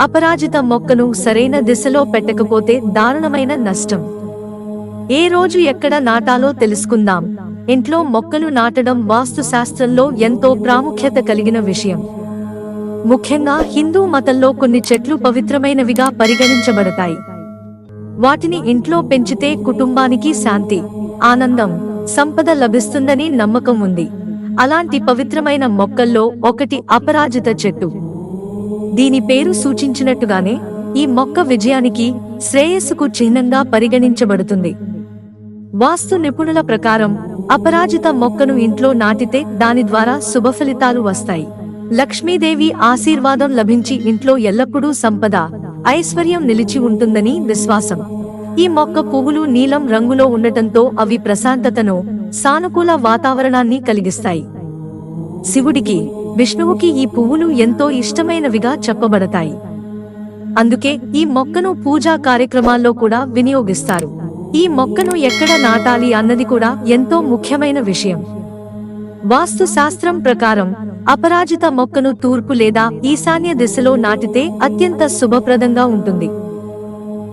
అపరాజిత మొక్కను సరైన దిశలో పెట్టకపోతే దారుణమైన నష్టం. ఏ రోజు ఎక్కడ నాటాలో తెలుసుకుందాం. ఇంట్లో మొక్కలు నాటడం వాస్తుశాస్త్రంలో ఎంతో ప్రాముఖ్యత కలిగిన విషయం. ముఖ్యంగా హిందూ మతంలో కొన్ని చెట్లు పవిత్రమైనవిగా పరిగణించబడతాయి. వాటిని ఇంట్లో పెంచితే కుటుంబానికి శాంతి ఆనందం సంపద లభిస్తుందని నమ్మకం ఉంది. అలాంటి పవిత్రమైన మొక్కల్లో ఒకటి అపరాజిత చెట్టు. దీని పేరు సూచించినట్టుగానే ఈ మొక్క విజయానికి శ్రేయస్సుకు చిహ్నంగా పరిగణించబడుతుంది. వాస్తు నిపుణుల ప్రకారం అపరాజిత మొక్కను ఇంట్లో నాటితే దాని ద్వారా శుభ ఫలితాలు వస్తాయి. లక్ష్మీదేవి ఆశీర్వాదం లభించి ఇంట్లో ఎల్లప్పుడూ సంపద ఐశ్వర్యం నిలిచి ఉంటుందని విశ్వాసం. ఈ మొక్క పువ్వులు నీలం రంగులో ఉండటంతో అవి ప్రశాంతతను సానుకూల వాతావరణాన్ని కలిగిస్తాయి. శివుడికి విష్ణువుకి ఈ పువ్వులు ఎంతో ఇష్టమైనవిగా చెప్పబడతాయి. అందుకే ఈ మొక్కను పూజా కార్యక్రమాల్లో కూడా వినియోగిస్తారు. ఈ మొక్కను ఎక్కడ నాటాలి అన్నది కూడా ఎంతో ముఖ్యమైన విషయం. వాస్తు శాస్త్రం ప్రకారం అపరాజిత మొక్కను తూర్పు లేదా ఈశాన్య దిశలో నాటితే అత్యంత శుభప్రదంగా ఉంటుంది.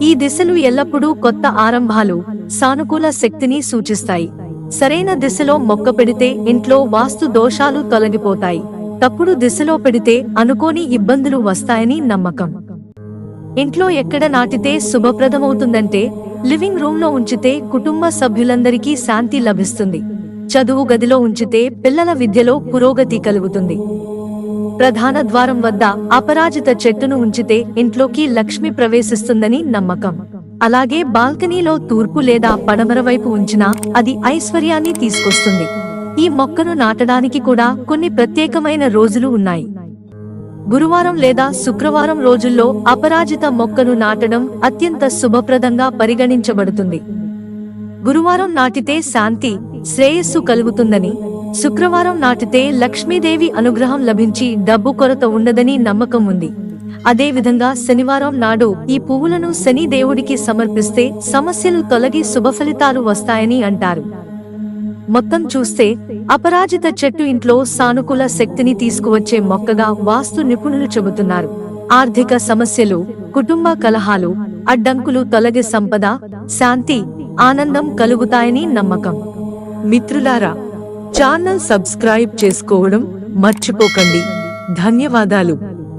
ఈ దిశలు ఎల్లప్పుడూ కొత్త ఆరంభాలు సానుకూల శక్తిని సూచిస్తాయి. సరైన దిశలో మొక్క పెడితే ఇంట్లో వాస్తు దోషాలు తొలగిపోతాయి. తప్పుడు దిశలో పెడితే అనుకోని ఇబ్బందులు వస్తాయని నమ్మకం. ఇంట్లో ఎక్కడ నాటితే శుభప్రదమవుతుందంటే లివింగ్ రూమ్లో ఉంచితే కుటుంబ సభ్యులందరికీ శాంతి లభిస్తుంది. చదువు గదిలో ఉంచితే పిల్లల విద్యలో పురోగతి కలుగుతుంది. ప్రధాన ద్వారం వద్ద అపరాజిత చెట్టును ఉంచితే ఇంట్లోకి లక్ష్మి ప్రవేశిస్తుందని నమ్మకం. అలాగే బాల్కనీలో తూర్పు లేదా పడమర వైపు ఉంచినా అది ఐశ్వర్యాన్ని తీసుకొస్తుంది. ఈ మొక్కను నాటడానికి కూడా కొన్ని ప్రత్యేకమైన రోజులు ఉన్నాయి. గురువారం లేదా శుక్రవారం రోజుల్లో అపరాజిత మొక్కను నాటడం అత్యంత శుభప్రదంగా పరిగణించబడుతుంది. గురువారం నాటితే శాంతి శ్రేయస్సు కలుగుతుందని శుక్రవారం నాటితే లక్ష్మీదేవి అనుగ్రహం లభించి డబ్బు కొరత ఉండదని నమ్మకం ఉంది. అదేవిధంగా శనివారం నాడు ఈ పువ్వులను శని దేవుడికి సమర్పిస్తే సమస్యలు తొలగి శుభ ఫలితాలు వస్తాయని అంటారు. మొత్తం చూస్తే అపరాజిత చెట్టు ఇంట్లో సానుకూల శక్తిని తీసుకువచ్చే మొక్కగా వాస్తు నిపుణులు చెబుతున్నారు. ఆర్థిక సమస్యలు కుటుంబ కలహాలు అడ్డంకులు తొలగి సంపద శాంతి ఆనందం కలుగుతాయని నమ్మకం. మిత్రులారా ఛానల్ సబ్స్క్రైబ్ చేసుకోవడం మర్చిపోకండి. ధన్యవాదాలు.